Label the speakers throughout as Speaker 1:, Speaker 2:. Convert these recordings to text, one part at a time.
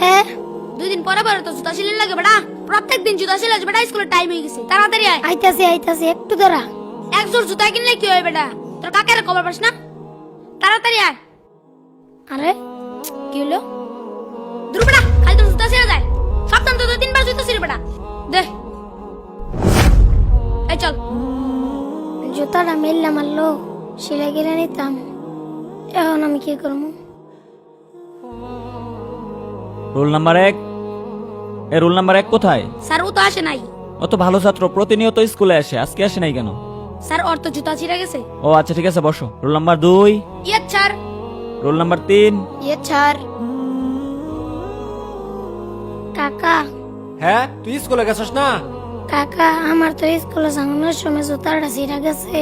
Speaker 1: হ্যাঁ?
Speaker 2: দুই দিন পরে পরে তো জুতা সিলাই লাগে বেটা। প্রত্যেক দিন জুতা সিলাই বেটা স্কুলের টাইম হয়ে গেছে। তাড়াতাড়ি আয়।
Speaker 1: আইতাছি আইতাছি একটু দাঁড়া।
Speaker 2: এক জোর জুতা কিনলে কি হয় বেটা? তোর কাকের খবর পাস না? তাড়াতাড়ি আয়।
Speaker 1: আরে
Speaker 2: কি হলো? দূর বেটা খালি তোর জুতা ছিঁড়ে যায়। সপ্তাহ তো তিনবার জুতা ছিঁড়ে বেটা। দে। এই চল।
Speaker 1: জুতাটা মেললাম মারলো সেলাই কিনে নিতাম। এখন আমি কি করব?
Speaker 3: রোল নাম্বার এক। এ রোল নাম্বার এক কোথায়?
Speaker 2: স্যার ও তো আসে নাই।
Speaker 3: অত ভালো ছাত্র প্রতিনিয়ত স্কুলে আসে আজকে আসে নাই কেন?
Speaker 2: স্যার ওর তো জুতা ছিঁড়ে গেছে।
Speaker 3: ও আচ্ছা ঠিক আছে বসো। রোল নাম্বার দুই।
Speaker 2: ইয়ে স্যার।
Speaker 3: রোল নাম্বার তিন।
Speaker 1: ইয়ে ছাড় কাকা।
Speaker 4: হ্যাঁ তুই স্কুলে গেছস না?
Speaker 1: কাকা আমার তো স্কুলে যাওয়ানোর সময় জুতাটা ছিঁড়া গেছে।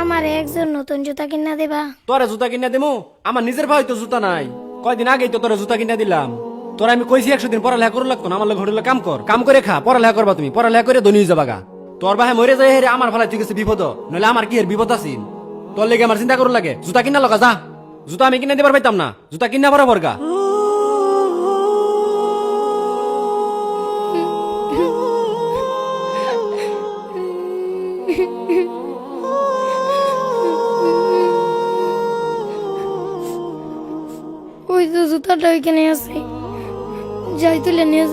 Speaker 1: আমার একজন নতুন জুতা কিনা দেবা।
Speaker 4: তোরা জুতা কিনে দেবো আমার নিজের ভাই তো জুতা নাই। কয়দিন আগেই তো তোরা জুতা কিনে দিলাম। তোরা আমি কইছি একশো দিন পড়ালেখা করু লাগতো না, আমার লোক কাম কর। কাম করে খা, পড়ালেখা করবা তুমি, পড়ালেখা করে ধনী হয়ে যাবা গা। তোর ভাই মরে যায় হেরে আমার ভালাই ঠিক আছে বিপদ, নইলে আমার কি বিপদ আছিল তোর লেগে আমার চিন্তা করু লাগে। জুতা কিনা লগা, যা। জুতা আমি কিনে দিবার পাইতাম না। জুতা কিনা বরাবর গা।
Speaker 1: ওই তো জুতাটা ওইখানে আছে। নিয়ে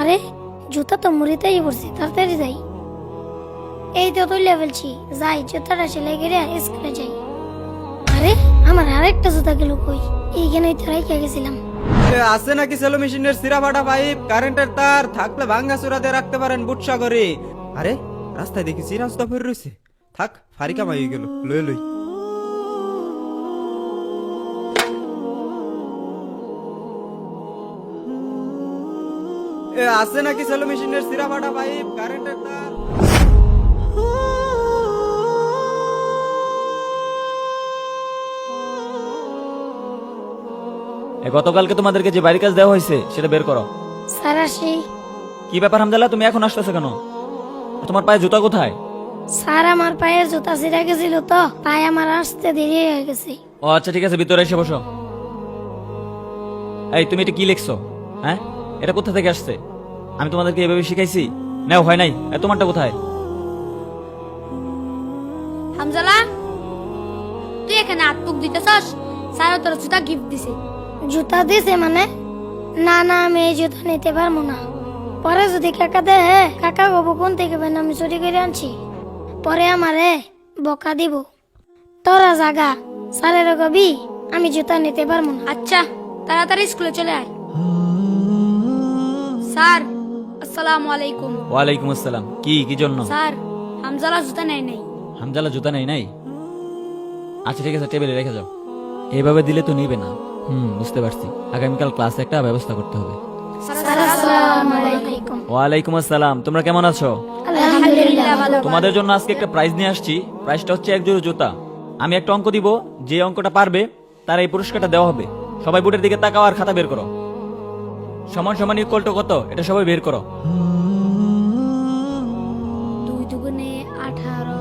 Speaker 1: আরে, জুতা তো তাড়াতাড়ি যাই। এই তো যাই, জুতাটা সেলাই করে স্কুলে যাই। আরে, আমার আরেকটা জুতা গেল কই? তো রেখে গেছিলাম।
Speaker 5: আছে নাকি সেলো মেশিনের সিরা ফাটা পাইপ? কারেন্টের তার, থাকলে ভাঙ্গা চূড়াতে রাখতে পারেন বুটসা করে আরে, রাস্তায় দেখি চিরাস্তা ফের রয়েছে। থাক, ফারিকা মাই গেল লই লই। এ, আছে নাকি সেলো মেশিনের সিরা ফাটা পাইপ? কারেন্টের তার।
Speaker 3: এ গতকালকে তোমাদেরকে যে বাড়ির কাজ দেওয়া হয়েছে সেটা বের করো।
Speaker 1: স্যার আসি।
Speaker 3: কি ব্যাপার হামদাল্লাহ তুমি এখন আসতেছো কেন? তোমার পায়ে জুতা কোথায়?
Speaker 1: স্যার আমার পায়ে জুতা ছিঁড়ে গেছিল তো পায়ে আমার আসতে দেরি হয়ে গেছে।
Speaker 3: ও আচ্ছা ঠিক আছে ভিতরে এসে বসো। এই তুমি এটা কি লিখছো? হ্যাঁ? এটা কোথা থেকে আসছে? আমি তোমাদেরকে এভাবে শিখাইছি? নাও হয় নাই। এ, তোমারটা কোথায়?
Speaker 2: হামজালা তুই এখানে হাত পুক দিতেছস স্যার তোর জুতা গিফট দিছে।
Speaker 1: জুতা দিছে মানে? না না আমি এই জুতা নিতে পারব না। পরে যদি কাকা দে হে কাকা গবো কোন থেকে বেন আমি চুরি করে আনছি। পরে আমারে বকা দিব। তোরা জাগা স্যারের কবি আমি জুতা নিতে পারব না।
Speaker 2: আচ্ছা তাড়াতাড়ি স্কুলে চলে আয়। স্যার আসসালামু আলাইকুম।
Speaker 3: ওয়ালাইকুম আসসালাম। কি কি জন্য?
Speaker 2: স্যার হামজালা জুতা নেয় নাই।
Speaker 3: হামজালা জুতা নেই নাই? আচ্ছা ঠিক আছে টেবিলে রেখে যাও। এইভাবে দিলে তো নিবে না। হুম বুঝতে পারছি। আগামীকাল ক্লাসে একটা ব্যবস্থা করতে হবে। ওয়ালাইকুম আসসালাম। তোমরা কেমন আছো? তোমাদের জন্য আজকে একটা প্রাইজ নিয়ে আসছি। প্রাইজটা হচ্ছে এক জোড়া জুতা। আমি একটা অঙ্ক দিব। যে অঙ্কটা পারবে তার এই পুরস্কারটা দেওয়া হবে। সবাই বুটের দিকে তাকাও আর খাতা বের করো। সমান সমান ইকুয়াল টু কত? এটা সবাই বের করো।
Speaker 2: দুই দুগুণে আঠারো।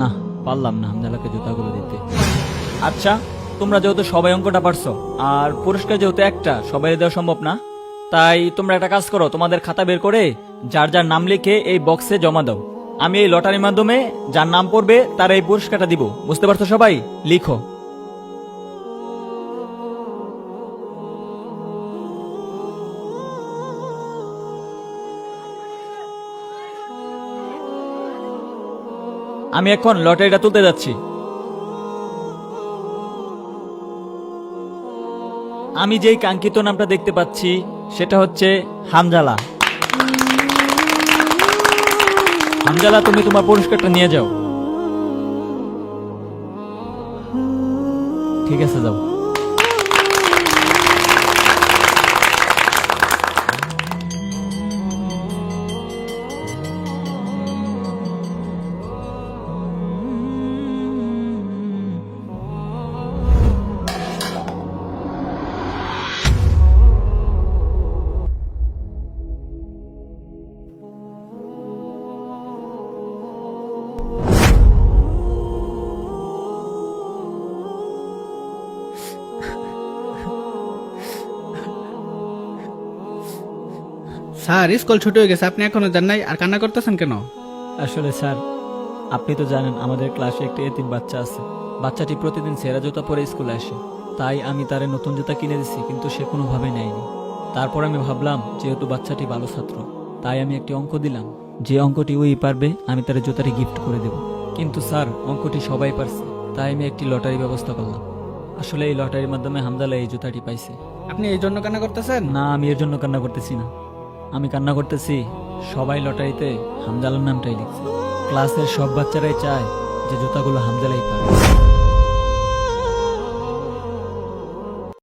Speaker 3: না পারলাম না হামজালাকে জুতাগুলো দিতে। আচ্ছা তোমরা যেহেতু সবাই অঙ্কটা পারছ আর পুরস্কার যেহেতু একটা সবাই দেওয়া সম্ভব না তাই তোমরা একটা কাজ করো তোমাদের খাতা বের করে যার যার নাম লিখে এই বক্সে জমা দাও। আমি এই লটারির মাধ্যমে যার নাম পড়বে তার এই পুরস্কারটা দিব। বুঝতে পারছ সবাই? লিখো। আমি এখন লটারিটা তুলতে যাচ্ছি। আমি যেই কাঙ্ক্ষিত নামটা দেখতে পাচ্ছি, সেটা হচ্ছে হামজালা। হামজালা তুমি তোমার পুরস্কারটা নিয়ে যাও ঠিক আছে যাও
Speaker 6: স্যার স্কুল ছুটি হয়ে গেছে আপনি এখনও যান নাই আর কান্না করতেছেন কেন?
Speaker 3: আসলে স্যার আপনি তো জানেন আমাদের ক্লাসে একটি এতিম বাচ্চা আছে। বাচ্চাটি প্রতিদিন সেরা জুতা পরে স্কুলে আসে। তাই আমি তারে নতুন জুতা কিনে দিচ্ছি কিন্তু সে কোনোভাবে নেয়নি। তারপর আমি ভাবলাম যেহেতু বাচ্চাটি ভালো ছাত্র তাই আমি একটি অঙ্ক দিলাম। যে অঙ্কটি ওই পারবে আমি তার জুতাটি গিফট করে দেব। কিন্তু স্যার অঙ্কটি সবাই পারছে তাই আমি একটি লটারি ব্যবস্থা করলাম। আসলে এই লটারির মাধ্যমে হামদালা এই জুতাটি পাইছে।
Speaker 6: আপনি এই জন্য কান্না করতেছেন?
Speaker 3: না আমি এর জন্য কান্না করতেছি না। আমি কান্না করতেছি। সবাই লটারিতে হামজালার নামটাই লিখছে। ক্লাসের সব বাচ্চারাই চায় যে জুতাগুলো হামজালাই পায়